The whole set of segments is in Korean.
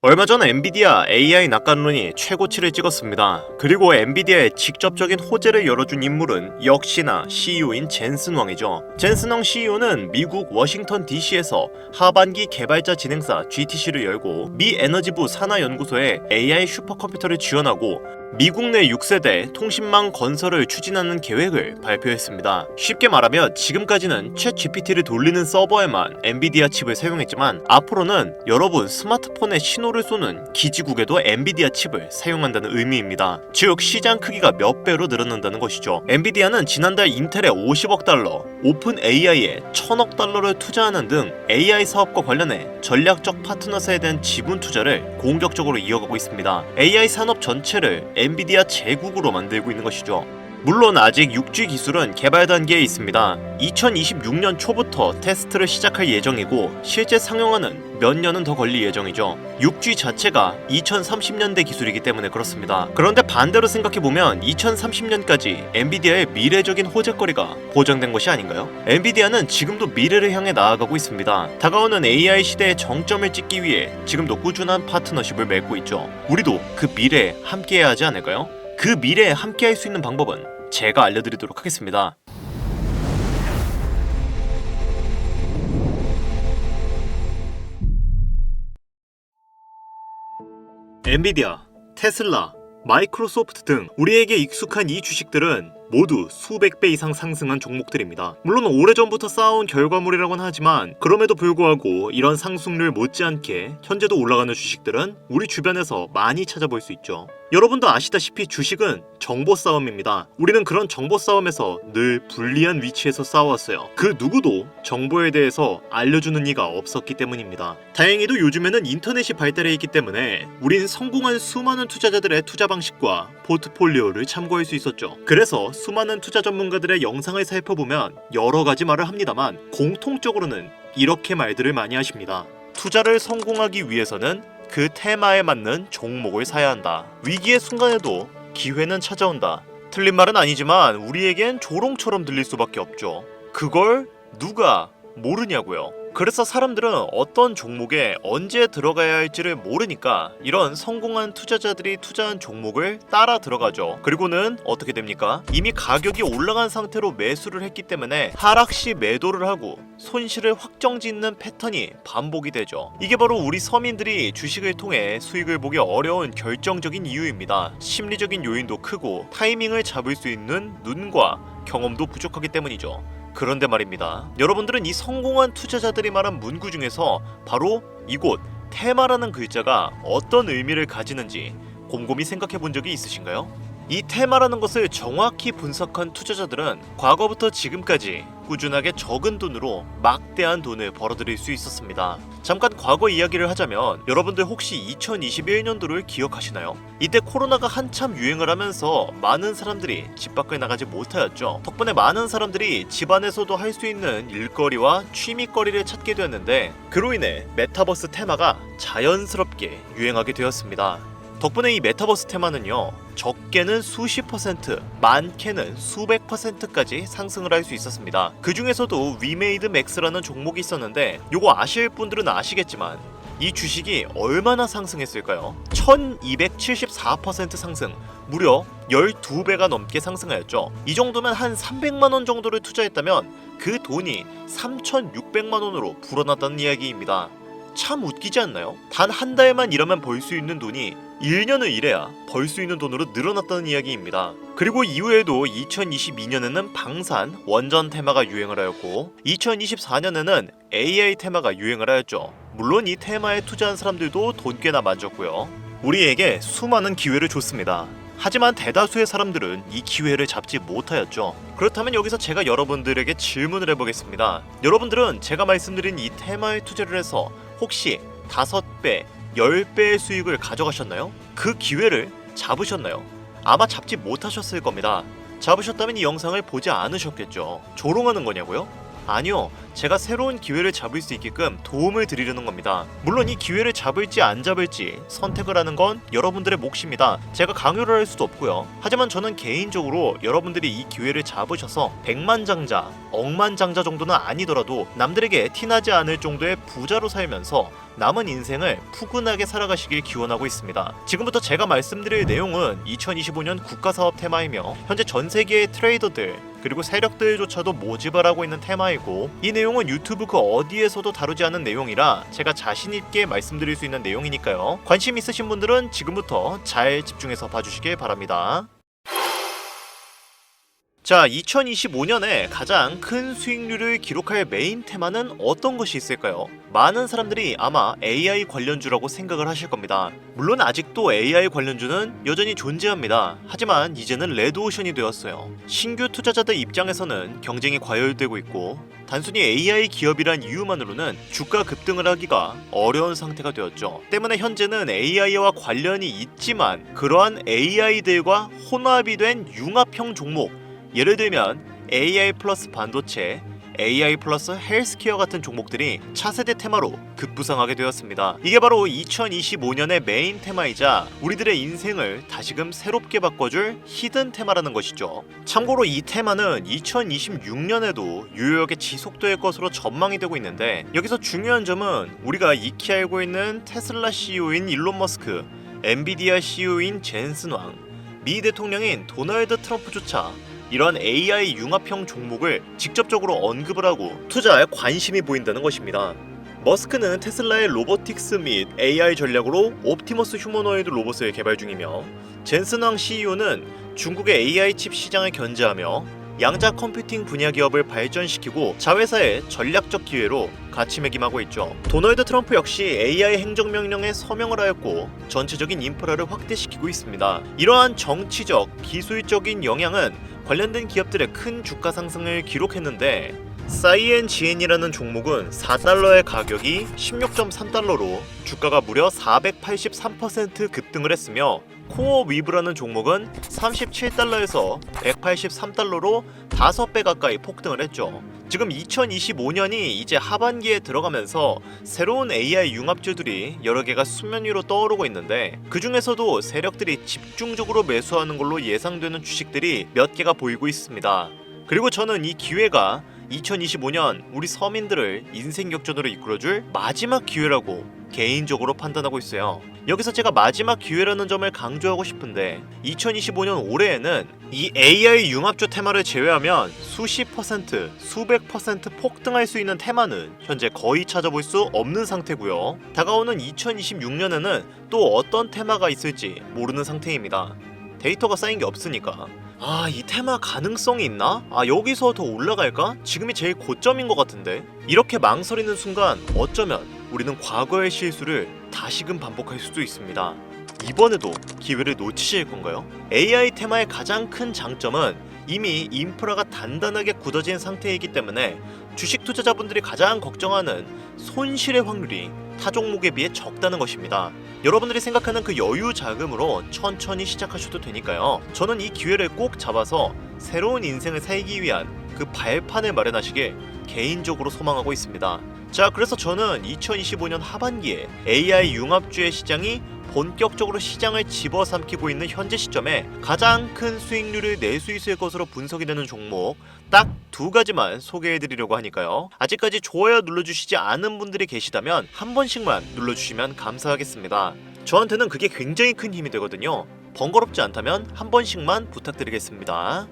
얼마 전 엔비디아 AI 낙관론이 최고치를 찍었습니다. 그리고 엔비디아의 직접적인 호재를 열어준 인물은 역시나 CEO인 젠슨 왕이죠. 젠슨 왕 CEO는 미국 워싱턴 DC에서 하반기 개발자 진행사 GTC를 열고 미 에너지부 산하연구소에 AI 슈퍼컴퓨터를 지원하고 미국 내 6세대 통신망 건설을 추진하는 계획을 발표했습니다. 쉽게 말하면 지금까지는 챗 GPT를 돌리는 서버에만 엔비디아 칩을 사용했지만 앞으로는 여러분 스마트폰에 신호를 쏘는 기지국에도 엔비디아 칩을 사용한다는 의미입니다. 즉 시장 크기가 몇 배로 늘어난다는 것이죠. 엔비디아는 지난달 인텔에 50억 달러, 오픈 AI에 1000억 달러를 투자하는 등 AI 사업과 관련해 전략적 파트너사에 대한 지분 투자를 공격적으로 이어가고 있습니다. AI 산업 전체를 엔비디아 제국으로 만들고 있는 것이죠. 물론 아직 6G 기술은 개발 단계에 있습니다. 2026년 초부터 테스트를 시작할 예정이고 실제 상용화는 몇 년은 더 걸릴 예정이죠. 6G 자체가 2030년대 기술이기 때문에 그렇습니다. 그런데 반대로 생각해보면 2030년까지 엔비디아의 미래적인 호재거리가 보장된 것이 아닌가요? 엔비디아는 지금도 미래를 향해 나아가고 있습니다. 다가오는 AI 시대의 정점을 찍기 위해 지금도 꾸준한 파트너십을 맺고 있죠. 우리도 그 미래에 함께해야 하지 않을까요? 그 미래에 함께 할 수 있는 방법은 제가 알려드리도록 하겠습니다. 엔비디아, 테슬라, 마이크로소프트 등 우리에게 익숙한 이 주식들은 모두 수백 배 이상 상승한 종목들입니다. 물론 오래전부터 쌓아온 결과물이라고는 하지만 그럼에도 불구하고 이런 상승률 못지않게 현재도 올라가는 주식들은 우리 주변에서 많이 찾아볼 수 있죠. 여러분도 아시다시피 주식은 정보 싸움입니다. 우리는 그런 정보 싸움에서 늘 불리한 위치에서 싸워왔어요. 그 누구도 정보에 대해서 알려주는 이가 없었기 때문입니다. 다행히도 요즘에는 인터넷이 발달해 있기 때문에 우린 성공한 수많은 투자자들의 투자 방식과 포트폴리오를 참고할 수 있었죠. 그래서 수많은 투자 전문가들의 영상을 살펴보면 여러 가지 말을 합니다만 공통적으로는 이렇게 말들을 많이 하십니다. 투자를 성공하기 위해서는 그 테마에 맞는 종목을 사야 한다. 위기의 순간에도 기회는 찾아온다. 틀린 말은 아니지만 우리에겐 조롱처럼 들릴 수밖에 없죠. 그걸 누가 모르냐고요. 그래서 사람들은 어떤 종목에 언제 들어가야 할지를 모르니까 이런 성공한 투자자들이 투자한 종목을 따라 들어가죠. 그리고는 어떻게 됩니까? 이미 가격이 올라간 상태로 매수를 했기 때문에 하락 시 매도를 하고 손실을 확정 짓는 패턴이 반복이 되죠. 이게 바로 우리 서민들이 주식을 통해 수익을 보기 어려운 결정적인 이유입니다. 심리적인 요인도 크고 타이밍을 잡을 수 있는 눈과 경험도 부족하기 때문이죠. 그런데 말입니다. 여러분들은 이 성공한 투자자들이 말한 문구 중에서 바로 이곳 테마라는 글자가 어떤 의미를 가지는지 곰곰이 생각해 본 적이 있으신가요? 이 테마라는 것을 정확히 분석한 투자자들은 과거부터 지금까지 꾸준하게 적은 돈으로 막대한 돈을 벌어들일 수 있었습니다. 잠깐 과거 이야기를 하자면 여러분들 혹시 2021년도를 기억하시나요? 이때 코로나가 한참 유행을 하면서 많은 사람들이 집 밖을 나가지 못하였죠. 덕분에 많은 사람들이 집 안에서도 할 수 있는 일거리와 취미거리를 찾게 되었는데 그로 인해 메타버스 테마가 자연스럽게 유행하게 되었습니다. 덕분에 이 메타버스 테마는요 적게는 수십 퍼센트 많게는 수백 퍼센트까지 상승을 할 수 있었습니다 그 중에서도 위메이드 맥스라는 종목이 있었는데 요거 아실 분들은 아시겠지만 이 주식이 얼마나 상승했을까요? 1274% 상승 무려 12배가 넘게 상승하였죠 이 정도면 한 300만원 정도를 투자했다면 그 돈이 3600만원으로 불어났다는 이야기입니다 참 웃기지 않나요? 단 한 달만 일하면 벌 수 있는 돈이 1년을 일해야 벌 수 있는 돈으로 늘어났다는 이야기입니다. 그리고 이후에도 2022년에는 방산, 원전 테마가 유행을 하였고 2024년에는 AI 테마가 유행을 하였죠. 물론 이 테마에 투자한 사람들도 돈 꽤나 만졌고요. 우리에게 수많은 기회를 줬습니다. 하지만 대다수의 사람들은 이 기회를 잡지 못하였죠. 그렇다면 여기서 제가 여러분들에게 질문을 해보겠습니다. 여러분들은 제가 말씀드린 이 테마에 투자를 해서 혹시 5배, 10배의 수익을 가져가셨나요? 그 기회를 잡으셨나요? 아마 잡지 못하셨을 겁니다. 잡으셨다면 이 영상을 보지 않으셨겠죠. 조롱하는 거냐고요? 아니요. 제가 새로운 기회를 잡을 수 있게끔 도움을 드리려는 겁니다. 물론 이 기회를 잡을지 안 잡을지 선택을 하는 건 여러분들의 몫입니다. 제가 강요를 할 수도 없고요. 하지만 저는 개인적으로 여러분들이 이 기회를 잡으셔서 백만장자, 억만장자 정도는 아니더라도 남들에게 티나지 않을 정도의 부자로 살면서 남은 인생을 푸근하게 살아가시길 기원하고 있습니다. 지금부터 제가 말씀드릴 내용은 2025년 국가사업 테마이며 현재 전 세계의 트레이더들 그리고 세력들조차도 모집을 하고 있는 테마이고 이 내용은 유튜브 그 어디에서도 다루지 않은 내용이라 제가 자신 있게 말씀드릴 수 있는 내용이니까요. 관심 있으신 분들은 지금부터 잘 집중해서 봐주시길 바랍니다. 자, 2025년에 가장 큰 수익률을 기록할 메인 테마는 어떤 것이 있을까요? 많은 사람들이 아마 AI 관련주라고 생각을 하실 겁니다. 물론 아직도 AI 관련주는 여전히 존재합니다. 하지만 이제는 레드오션이 되었어요. 신규 투자자들 입장에서는 경쟁이 과열되고 있고 단순히 AI 기업이란 이유만으로는 주가 급등을 하기가 어려운 상태가 되었죠. 때문에 현재는 AI와 관련이 있지만 그러한 AI들과 혼합이 된 융합형 종목 예를 들면 AI 플러스 반도체, AI 플러스 헬스케어 같은 종목들이 차세대 테마로 급부상하게 되었습니다. 이게 바로 2025년의 메인 테마이자 우리들의 인생을 다시금 새롭게 바꿔줄 히든 테마라는 것이죠. 참고로 이 테마는 2026년에도 유효하게 지속될 것으로 전망이 되고 있는데 여기서 중요한 점은 우리가 익히 알고 있는 테슬라 CEO인 일론 머스크, 엔비디아 CEO인 젠슨 왕, 미 대통령인 도널드 트럼프조차 이런 AI 융합형 종목을 직접적으로 언급을 하고 투자에 관심이 보인다는 것입니다. 머스크는 테슬라의 로보틱스 및 AI 전략으로 옵티머스 휴머노이드 로봇을 개발 중이며 젠슨 왕 CEO는 중국의 AI 칩 시장을 견제하며 양자 컴퓨팅 분야 기업을 발전시키고 자회사의 전략적 기회로 가치매김하고 있죠. 도널드 트럼프 역시 AI 행정명령에 서명을 하였고 전체적인 인프라를 확대시키고 있습니다. 이러한 정치적, 기술적인 영향은 관련된 기업들의 큰 주가 상승을 기록했는데 사이엔지엔이라는 종목은 4달러의 가격이 16.3달러로 주가가 무려 483% 급등을 했으며 코어 위브라는 종목은 37달러에서 183달러로 5배 가까이 폭등을 했죠. 지금 2025년이 이제 하반기에 들어가면서 새로운 AI 융합주들이 여러 개가 수면 위로 떠오르고 있는데 그 중에서도 세력들이 집중적으로 매수하는 걸로 예상되는 주식들이 몇 개가 보이고 있습니다. 그리고 저는 이 기회가 2025년 우리 서민들을 인생 역전으로 이끌어줄 마지막 기회라고 개인적으로 판단하고 있어요. 여기서 제가 마지막 기회라는 점을 강조하고 싶은데 2025년 올해에는 이 AI 융합주 테마를 제외하면 수십 퍼센트, 수백 퍼센트 폭등할 수 있는 테마는 현재 거의 찾아볼 수 없는 상태고요. 다가오는 2026년에는 또 어떤 테마가 있을지 모르는 상태입니다. 데이터가 쌓인 게 없으니까. 아, 이 테마 가능성이 있나? 아, 여기서 더 올라갈까? 지금이 제일 고점인 것 같은데. 이렇게 망설이는 순간 어쩌면 우리는 과거의 실수를 다시금 반복할 수도 있습니다. 이번에도 기회를 놓치실 건가요? AI 테마의 가장 큰 장점은 이미 인프라가 단단하게 굳어진 상태이기 때문에 주식 투자자분들이 가장 걱정하는 손실의 확률이 타 종목에 비해 적다는 것입니다. 여러분들이 생각하는 그 여유 자금으로 천천히 시작하셔도 되니까요. 저는 이 기회를 꼭 잡아서 새로운 인생을 살기 위한 그 발판을 마련하시길 개인적으로 소망하고 있습니다. 자, 그래서 저는 2025년 하반기에 AI 융합주의 시장이 본격적으로 시장을 집어삼키고 있는 현재 시점에 가장 큰 수익률을 낼 수 있을 것으로 분석이 되는 종목 딱 두 가지만 소개해 드리려고 하니까요. 아직까지 좋아요 눌러주시지 않은 분들이 계시다면 한 번씩만 눌러주시면 감사하겠습니다. 저한테는 그게 굉장히 큰 힘이 되거든요. 번거롭지 않다면 한 번씩만 부탁드리겠습니다.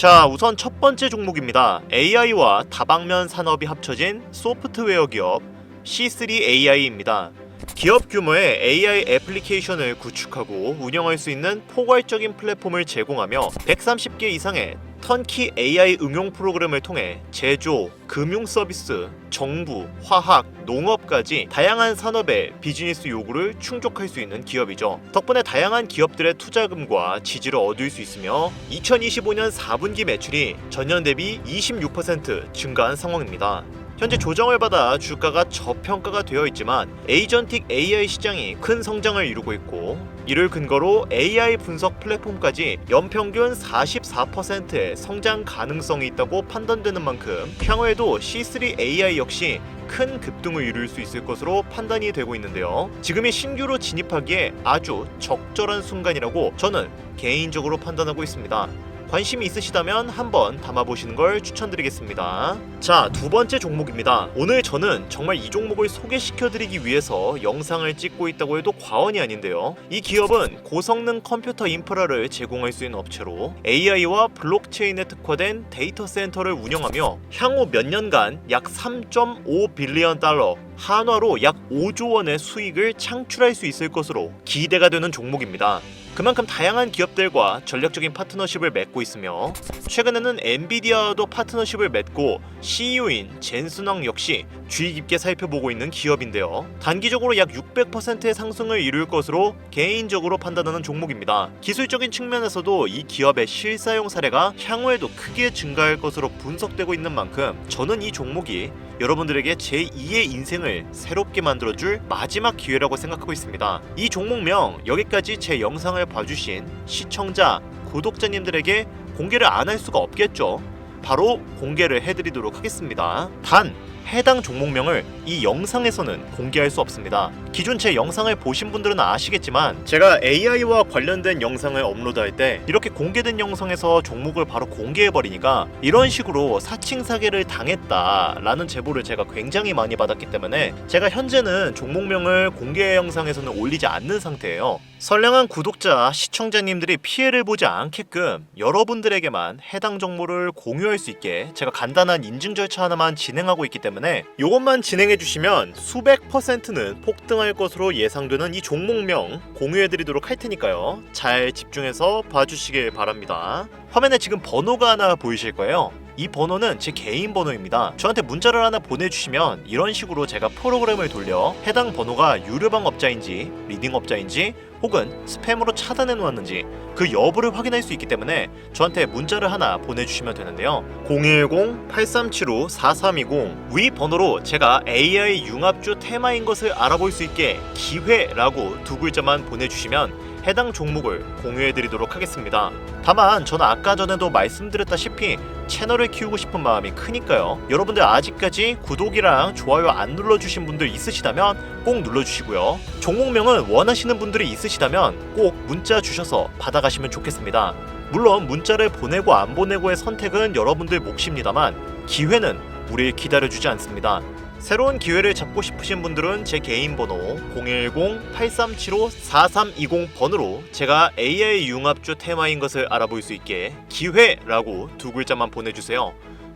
자, 우선 첫 번째 종목입니다. AI와 다방면 산업이 합쳐진 소프트웨어 기업 C3AI입니다. 기업 규모의 AI 애플리케이션을 구축하고 운영할 수 있는 포괄적인 플랫폼을 제공하며 130개 이상의 턴키 AI 응용 프로그램을 통해 제조, 금융 서비스, 정부, 화학, 농업까지 다양한 산업의 비즈니스 요구를 충족할 수 있는 기업이죠. 덕분에 다양한 기업들의 투자금과 지지를 얻을 수 있으며 2025년 4분기 매출이 전년 대비 26% 증가한 상황입니다. 현재 조정을 받아 주가가 저평가가 되어 있지만 에이전틱 AI 시장이 큰 성장을 이루고 있고 이를 근거로 AI 분석 플랫폼까지 연평균 44%의 성장 가능성이 있다고 판단되는 만큼 향후에도 C3 AI 역시 큰 급등을 이룰 수 있을 것으로 판단이 되고 있는데요. 지금이 신규로 진입하기에 아주 적절한 순간이라고 저는 개인적으로 판단하고 있습니다. 관심이 있으시다면 한번 담아보시는 걸 추천드리겠습니다. 자, 두 번째 종목입니다. 오늘 저는 정말 이 종목을 소개시켜드리기 위해서 영상을 찍고 있다고 해도 과언이 아닌데요. 이 기업은 고성능 컴퓨터 인프라를 제공할 수 있는 업체로 AI와 블록체인에 특화된 데이터 센터를 운영하며 향후 몇 년간 약 3.5 빌리언 달러 한화로 약 5조 원의 수익을 창출할 수 있을 것으로 기대가 되는 종목입니다. 그만큼 다양한 기업들과 전략적인 파트너십을 맺고 있으며 최근에는 엔비디아와도 파트너십을 맺고 CEO인 젠슨왕 역시 주의 깊게 살펴보고 있는 기업인데요. 단기적으로 약 600%의 상승을 이룰 것으로 개인적으로 판단하는 종목입니다. 기술적인 측면에서도 이 기업의 실사용 사례가 향후에도 크게 증가할 것으로 분석되고 있는 만큼 저는 이 종목이 여러분들에게 제2의 인생을 새롭게 만들어줄 마지막 기회라고 생각하고 있습니다. 이 종목명 여기까지 제 영상을 봐주신 시청자, 구독자님들에게 공개를 안 할 수가 없겠죠. 바로 공개를 해드리도록 하겠습니다. 단 해당 종목명을 이 영상에서는 공개할 수 없습니다. 기존 제 영상을 보신 분들은 아시겠지만 제가 AI와 관련된 영상을 업로드할 때 이렇게 공개된 영상에서 종목을 바로 공개해 버리니까 이런 식으로 사칭 사기를 당했다라는 제보를 제가 굉장히 많이 받았기 때문에 제가 현재는 종목명을 공개 영상에서는 올리지 않는 상태예요. 선량한 구독자, 시청자님들이 피해를 보지 않게끔 여러분들에게만 해당 정보를 공유할 수 있게 제가 간단한 인증 절차 하나만 진행하고 있기 때문에 이것만 진행해 주시면 수백 퍼센트는 폭등할 것으로 예상되는 이 종목명 공유해 드리도록 할 테니까요. 잘 집중해서 봐주시길 바랍니다. 화면에 지금 번호가 하나 보이실 거예요. 이 번호는 제 개인 번호입니다. 저한테 문자를 하나 보내주시면 이런 식으로 제가 프로그램을 돌려 해당 번호가 유료방 업자인지 리딩 업자인지 혹은 스팸으로 차단해 놓았는지 그 여부를 확인할 수 있기 때문에 저한테 문자를 하나 보내주시면 되는데요. 010-8375-4320 위 번호로 제가 AI 융합주 테마인 것을 알아볼 수 있게 기회라고 두 글자만 보내주시면 해당 종목을 공유해 드리도록 하겠습니다. 다만 저는 아까 전에도 말씀드렸다시피 채널을 키우고 싶은 마음이 크니까요. 여러분들 아직까지 구독이랑 좋아요 안 눌러주신 분들 있으시다면 꼭 눌러주시고요. 종목명은 원하시는 분들이 있으시다면 꼭 문자 주셔서 받아가시면 좋겠습니다. 물론 문자를 보내고 안 보내고의 선택은 여러분들 몫입니다만 기회는 우리를 기다려주지 않습니다. 새로운 기회를 잡고 싶으신 분들은 제 개인 번호 010-8375-4320번으로 제가 AI 융합주 테마인 것을 알아볼 수 있게 기회라고 두 글자만 보내주세요.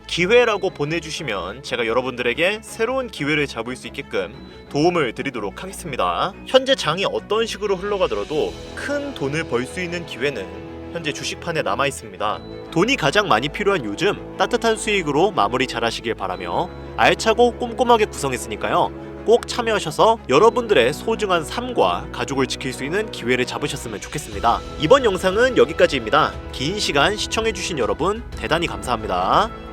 기회라고 보내주시면 제가 여러분들에게 새로운 기회를 잡을 수 있게끔 도움을 드리도록 하겠습니다. 현재 장이 어떤 식으로 흘러가더라도 큰 돈을 벌 수 있는 기회는 현재 주식판에 남아 있습니다. 돈이 가장 많이 필요한 요즘 따뜻한 수익으로 마무리 잘 하시길 바라며 알차고 꼼꼼하게 구성했으니까요. 꼭 참여하셔서 여러분들의 소중한 삶과 가족을 지킬 수 있는 기회를 잡으셨으면 좋겠습니다. 이번 영상은 여기까지입니다. 긴 시간 시청해주신 여러분 대단히 감사합니다.